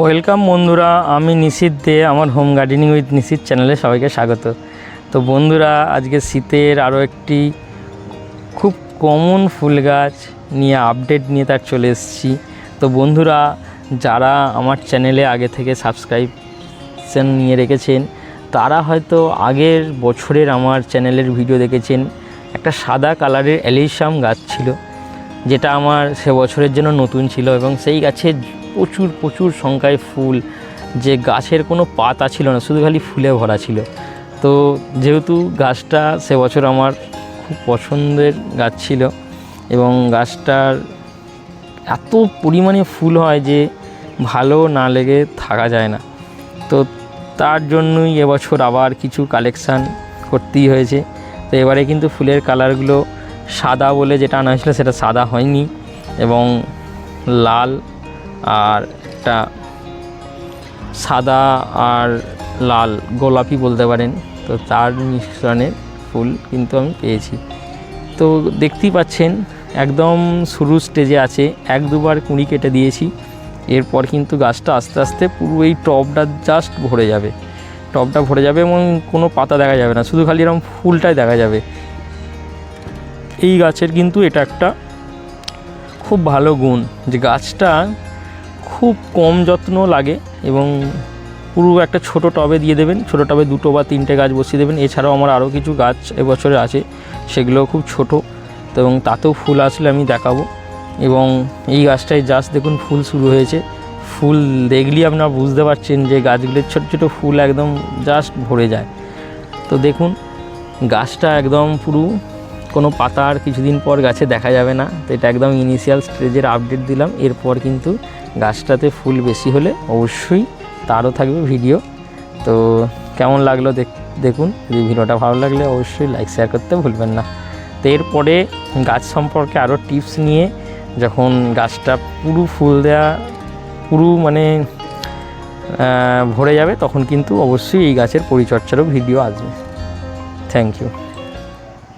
Welcome বন্ধুরা, আমি নিশিত দে, আমার হোম গার্ডেনিং উইথ নিশিত চ্যানেলে সবাইকে স্বাগত। তো বন্ধুরা, আজকে শীতের আরও একটি খুব কমন ফুল গাছ নিয়ে আপডেট নিয়ে তার চলে এসেছি। তো বন্ধুরা, যারা আমার চ্যানেলে আগে থেকে সাবস্ক্রাইবশন নিয়ে রেখেছেন, তারা হয়তো আগের বছরের আমার চ্যানেলের ভিডিও দেখেছেন, একটা সাদা কালারের অ্যালিসাম গাছ ছিল, যেটা আমার সে বছরের জন্য নতুন ছিল এবং সেই গাছে প্রচুর প্রচুর সংখ্যায় ফুল। যে গাছের কোনো পাতা ছিল না, শুধু খালি ফুলে ভরা ছিল। তো যেহেতু গাছটা সে বছর আমার খুব পছন্দের গাছ ছিল এবং গাছটার এত পরিমাণে ফুল হয় যে ভালো না লেগে থাকা যায় না। তো তার জন্যই এবছর আবার কিছু কালেকশান করতেই হয়েছে। তো এবারে কিন্তু ফুলের কালারগুলো সাদা বলে যেটা আনা হয়েছিল সেটা সাদা হয়নি এবং লাল আর একটা সাদা আর লাল গোলাপি বলতে পারেন, তো তার মিশ্রণের ফুল কিন্তু আমি পেয়েছি। তো দেখতেই পাচ্ছেন, একদম শুরু স্টেজে আছে, এক দুবার কুঁড়ি কেটে দিয়েছি, এরপর কিন্তু গাছটা আস্তে আস্তে পুরো এই টবটা জাস্ট ভরে যাবে। টবটা ভরে যাবে এবং কোনো পাতা দেখা যাবে না, শুধু খালি এরকম ফুলটাই দেখা যাবে। এই গাছের কিন্তু এটা একটা খুব ভালো গুণ যে গাছটা খুব কম যত্ন লাগে এবং পুরো একটা ছোট টবে দিয়ে দেবেন, ছোট টবে দুটো বা তিনটে গাছ বসিয়ে দেবেন। এছাড়াও আমার আরও কিছু গাছ এবছরে আছে সেগুলো খুব ছোট। তো এবং তাতেও ফুল আসলে আমি দেখাবো। এবং এই গাছটায় জাস্ট দেখুন ফুল শুরু হয়েছে। ফুল দেখলেই আপনারা বুঝতে পারছেন যে গাছগুলোর ছোট ছোট ফুল একদম জাস্ট ভরে যায়। তো দেখুন, গাছটা একদম পুরো কোনো পাতা আর কিছুদিন পর গাছে দেখা যাবে না। তো এটা একদম ইনিশিয়াল স্টেজের আপডেট দিলাম। এরপর কিন্তু গাছটাতে ফুল বেশি হলে অবশ্যই তারও থাকবে ভিডিও। তো কেমন লাগল দেখ- দেখুন, যদি ভিডিওটা ভালো লাগলে অবশ্যই লাইক শেয়ার করতে ভুলবেন না। তো এরপরে গাছ সম্পর্কে আরও টিপস নিয়ে যখন গাছটা পুরো ফুল দেওয়া পুরো মানে ভরে যাবে, তখন কিন্তু অবশ্যই এই গাছের পরিচর্যারও ভিডিও আসবে। Thank you